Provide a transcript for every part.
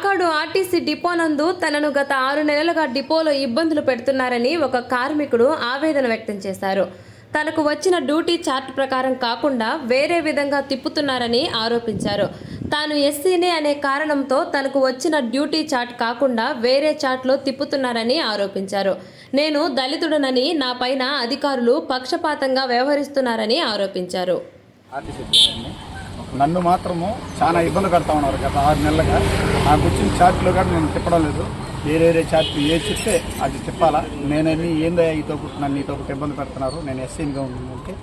కాకాడు RTC depot నందు తనను గత ఆరు నెలలుగా డిపోలో ఇబ్బందులు పెడుతున్నారని ఒక కార్మికుడు ఆవేదన వ్యక్తం చేశారు. తనకు వచ్చిన డ్యూటీ చార్ట్ ప్రకారం కాకుండా వేరే విధంగా తిప్పుతున్నారని ఆరోపించారు. తాను ఎస్సీనే అనే కారణంతో తనకు వచ్చిన డ్యూటీ చార్ట్ కాకుండా వేరే చార్ట్లో తిప్పుతున్నారని ఆరోపించారు. నేను దళితుడనని నా పైన అధికారులు పక్షపాతంగా వ్యవహరిస్తున్నారని ఆరోపించారు. ఆర్టీసీ నన్ను మాత్రము చాలా ఇబ్బంది పెడతా ఉన్నారు గత ఆరు నెలలుగా. నాకు వచ్చిన చార్ట్లో కూడా నేను తిప్పడం లేదు. వేరే వేరే చార్ట్ ఏ చెప్తే అది తిప్పాలా? నేనని ఏందో ఈతో నన్ను ఈతో ఇబ్బంది పెడుతున్నారు? నేను ఎస్సీగా ఉంటే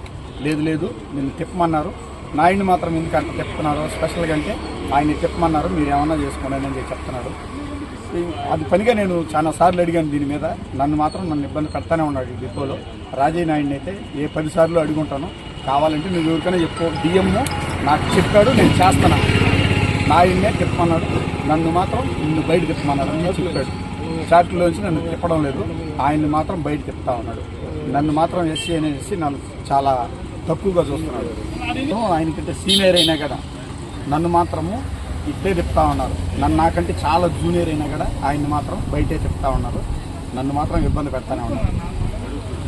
లేదు లేదు నిన్ను తిప్పమన్నారు. నాయుడిని మాత్రం ఎందుకంటే చెప్తున్నారు తిప్పుతున్నారు? స్పెషల్గా అంటే ఆయన తిప్పమన్నారు మీరు ఏమన్నా చేసుకోండి అని చెప్పి అది పనిగా నేను చాలా సార్లు అడిగాను దీని మీద. నన్ను మాత్రం నన్ను ఇబ్బంది పెడతానే ఉన్నాడు ఈ డిపోలో. రాజయ్య నాయుడిని అయితే ఏ పది సార్లు అడుగుంటాను. కావాలంటే నువ్వు ఎవరికైనా చెప్పు. డిఎం నాకు చెప్పాడు నేను చేస్తాను. నాయుడినే తిప్పమన్నాడు నన్ను మాత్రం నిన్ను బయట తిప్పమన్నాడు అని చెప్పాడు. షార్ట్లోంచి నన్ను తిప్పడం లేదు. ఆయన్ని మాత్రం బయట తిప్పుతా ఉన్నాడు. నన్ను మాత్రం ఎస్సీ అనేసి నన్ను చాలా తక్కువగా చూస్తున్నాడు. ఆయనకంటే సీనియర్ అయినా కదా నన్ను మాత్రము ఇట్టే తిప్పుతా ఉన్నారు. నన్ను నాకంటే చాలా జూనియర్ అయినా కూడా ఆయన్ని మాత్రం బయటే తిప్పుతా ఉన్నారు. నన్ను మాత్రం ఇబ్బంది పెడతానే ఉన్నారు.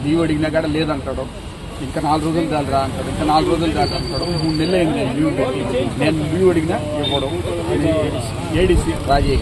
లీవ్ అడిగినా కూడా లేదంటాడు. ఇంకా నాలుగు రోజులు చాలరా అంటాడు. ఇంకా నాలుగు రోజులు చాలు అంటాడు. మూడు నెలలు అయింది నేను లీవ్ పెట్టి. నేను లీవ్ అడిగినా ఇవ్వడం. ఏడీసీ రాజయ్య